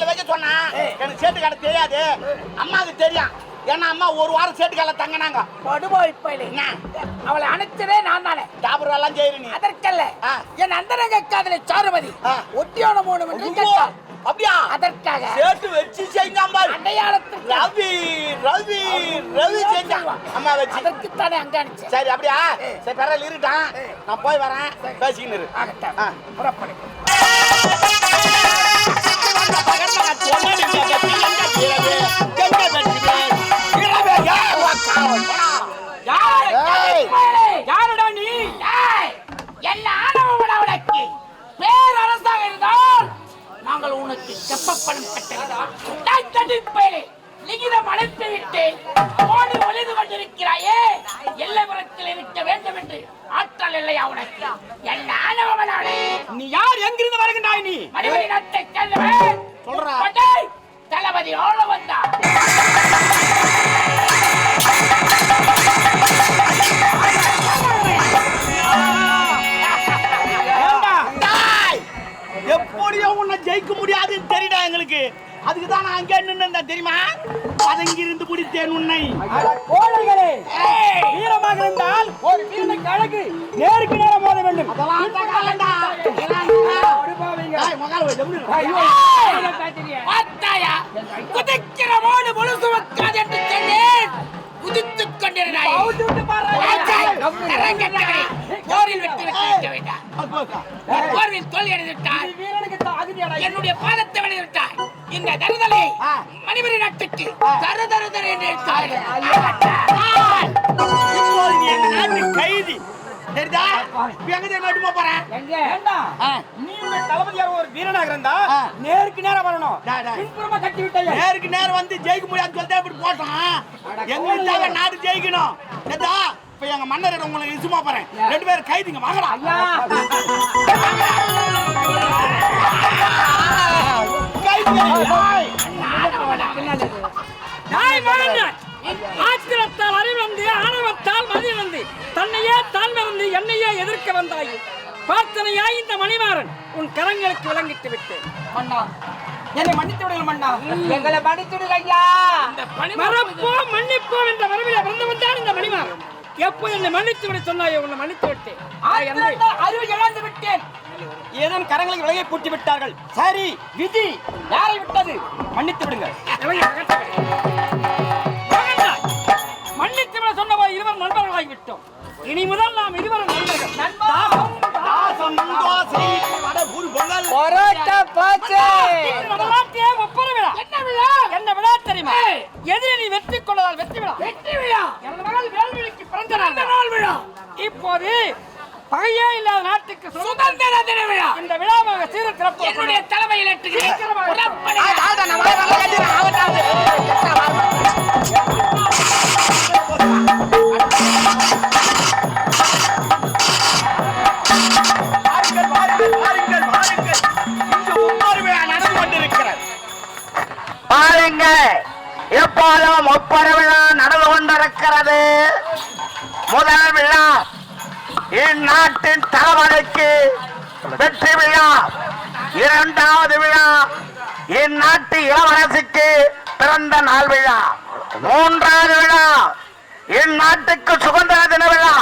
சேட்டுக்கால வைக்க சொன்னா எனக்கு சேட்டுக்கால தெரியாது. அம்மாவுக்கு தெரியும். ஏன்னா அம்மா ஒரு வாரம் சேட்டுக்கால தங்கினாங்க. படுபோய் பயிலே? அவளை அணைச்சதே நான் தானே. டாபர் எல்லாம் செய்யற நீ. அதற்கல்ல. என் அந்தரங்க காதலை சாருமதி. ஒட்டியோட மூணு கேட்டாள். அப்படியா? அதற்காக சேட்டு வச்சு செஞ்சான் பாரு. அடையாளத்திற்கு ரவி ரவி ரவி செஞ்சான் அம்மா வச்சு. அதற்குத்தானே அங்க அனுப்பிச்சேன். சரி அப்படியா? சரி பரவாயில்ல இருட்டான் நான் போய் வரேன். பேசிக்கின்னு இரு. புறப்படு உனக்கு கட்டளை லிகிதம் அனுப்பி விட்டேன் ஓடி ஒளிந்து கொண்டிருக்கிறாயே எல்லைபுரத்தில் எங்களுக்கு அதுக்கு தான் நான் அங்கே நின்று தெரியுமா? பதங்கி இருந்து பிடித்தேன் உன்னை கோழைகளே வீரமாக இருந்தால் ஒரு வீரனுக்கு அழகு நேருக்கு நேரம் மோத வேண்டும். குதிக்கிற மோடு முழுசு வைக்காது என்று சொன்னேன். குதித்துக் கொண்டிருந்தாய். போரில் வெற்றி போக்கா. போர்வில் தோல்வி. என்னுடைய பாதத்தை இந்த தருதலை. மணிமணி நாட்டுக்கு தரு தரு தரு என்று கைதி. தெரியுதா? எங்க தெரியுமா எடுத்து போறேன்? ஏண்டா? ஆ. நீ இந்த தளபதியாக ஒரு வீரனாக இருந்தா. நேருக்கு நேரம் வரணும். பின்புறமா கட்டி நேருக்கு நேரம் வந்து ஜெயிக்க முடியாது சொல்லிட்டு இப்படி போட்டான். எங்களுக்கு தேவை நாடு ஜெயிக்கணும். ஏதா இப்ப எங்க மன்னர் உங்களை இசுமா போறேன். ரெண்டு பேரும் கைதிங்க ஏய். நாய் மகன் ஆத்திரத்தால் அறிவந்து ஆணவத்தால் மதிவந்து தன்னையே தான் மறந்து என்னையே எதிர்க்க வந்தாய். பார்த்தனையாய் இந்த மணிமாறன் உன் கரங்களுக்கு விளங்கிட்டு விட்டேன். மன்னா என்னை மன்னித்து விடுங்கள் மன்னா. எங்களை மன்னித்துடுங்க ஐயா. மறப்போம் மன்னிப்போம் என்ற வரவில வந்தவன் தான் இந்த மணிமாறன். எப்போது என்னை மன்னித்து விட சொன்னாயோ உன்னை மன்னித்து விட்டேன். அறிவு இழந்து விட்டேன். ஏதும் கரங்களுக்கு விலகை பூட்டி விட்டார்கள். சரி விதி யாரை விட்டது மன்னித்து விடுங்க மன்னித்து விட சொன்னவா இருவர் நண்பர்களாகி விட்டோம் இனி முதல் நாம் இருவரும் என்ன விழா? தெரியுமா? எதிரி வெற்றி கொண்டதால் வெற்றி விழா. வெற்றி விழா. எனது மகள் வேல்விழிக்கு பிறந்த நாள் விழா. இப்போது பகையே இல்லாத நாட்டுக்கு சுதந்திர தின விழா இந்த விழாவாக சீர சிறப்பு என்னுடைய தலைமையில் பாருங்க எப்போதும் முப்பது விழா நடந்து கொண்டிருக்கிறது. முதல் விழா. இந்நாட்டின் தளபதிக்கு வெற்றி விழா இரண்டாவது விழா இந்நாட்டு இளவரசிக்கு பிறந்த நாள் விழா. மூன்றாவது விழா இந்நாட்டுக்கு சுதந்திர தின விழா.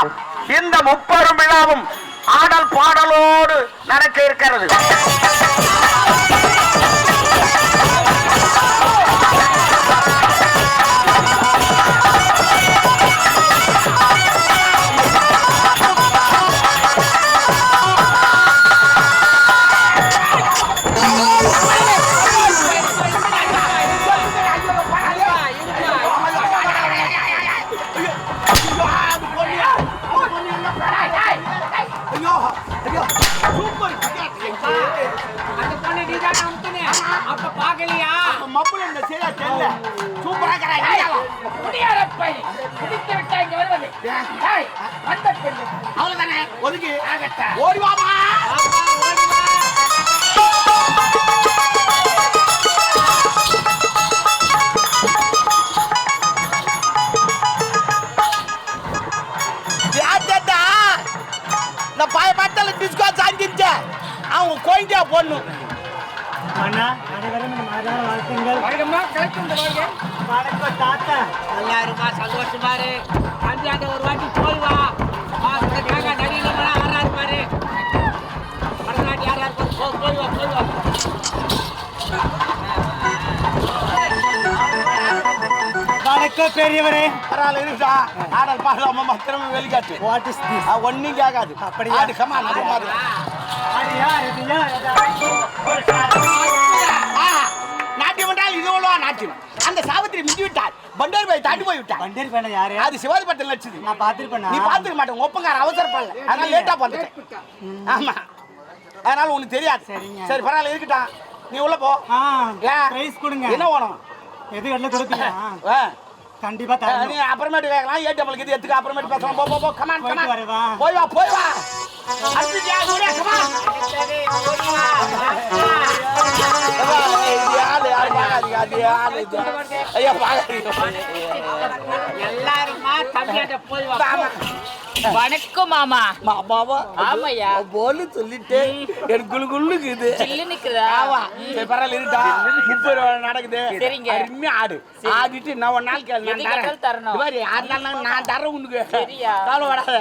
இந்த முப்பெரும் விழாவும் ஆடல் பாடலோடு நடக்க இருக்கிறது. அவங்க கோயிந்தா பொண்ணு. அண்ணா அனைவரும் இந்த மாதான வாழ்த்துங்கள். வாழ்கம்மா கலெக்ட் இந்த வாழ்க வணக்கம் தாத்தா. நல்லா இருமா சந்தோஷமா இரு. பஞ்சாண்ட ஒரு வாட்டி போய் வா. ஆ, உனக்காக நவீனமா யாரா இருப்பாரு பரதநாட்டியம் யாரா இருப்பாரு போய் வா போய் வா. வணக்கம் பெரியவரே. பரவாயில்ல இருக்கா ஆடல் பாடலாம் அம்மா திரும்ப வெளிக்காட்டு. வாட் இஸ் திஸ் ஒன்னும் கேட்காது. அப்படியா? ஆடு கமா நம்ம நாட்டியம் என்றால் இது உள்ளவா நாட்டியம். அந்த சாவித்திரி மிஞ்சி விட்டார் பண்டேர் போய் தாண்டி போய் விட்டார் பண்டேரி யாரு? அது சிவாஜி படத்தில் நடிச்சது. நான் நீ பார்த்துக்க மாட்டேன். ஒப்பங்கார அவசரப்படல. அதனால லேட்டா வந்துட்டேன் ஆமா. அதனால உனக்கு தெரியாது. சரி பரவாயில்ல இருக்கட்டும். நீ உள்ள போ? பிரைஸ் கொடுங்க. என்ன வேணும்? எது கடல கொடுப்பீங்க? கண்டிப்பா நீ தரணும். அப்புறமேட்டு கேட்கலாம் ஏ டபுளுக்கு இது எடுத்துக்க அப்புறமேட்டு பேசலாம். போ போ போ. Come on come on? போய் வா போய் வா. அடுத்து கூட கமான் எல்லாருமா தம்பியாண்ட போய். வணக்கம் மாமா. மாமாவா? ஆமாய்யா. போல சொல்லிட்டு. எனக்கு குளு குள்ளுக்குது சில்லு நிக்குதா? ஆமா. பரவாயில்ல இருக்கா முப்பது ரூபா நடக்குது. சரிங்க. அருமையா ஆடு. ஆடிட்டு நான் ஒரு நாள் கேளு நான் எது தரேன். கேட்டாலும் தரணும். இது ஆறு நாள் நான் தரேன் உனக்கு. சரியா. காலம் வராத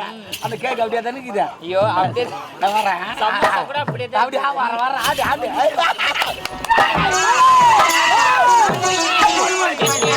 அந்த கேக் அப்படியே தானே இருக்குது. ஐயோ அப்படியே நான் வரேன். அப்படியே அப்படியே வர வர ஆடு ஆடு. மனமுருகி ஆட வந்தேன் மனமுருகி ஆட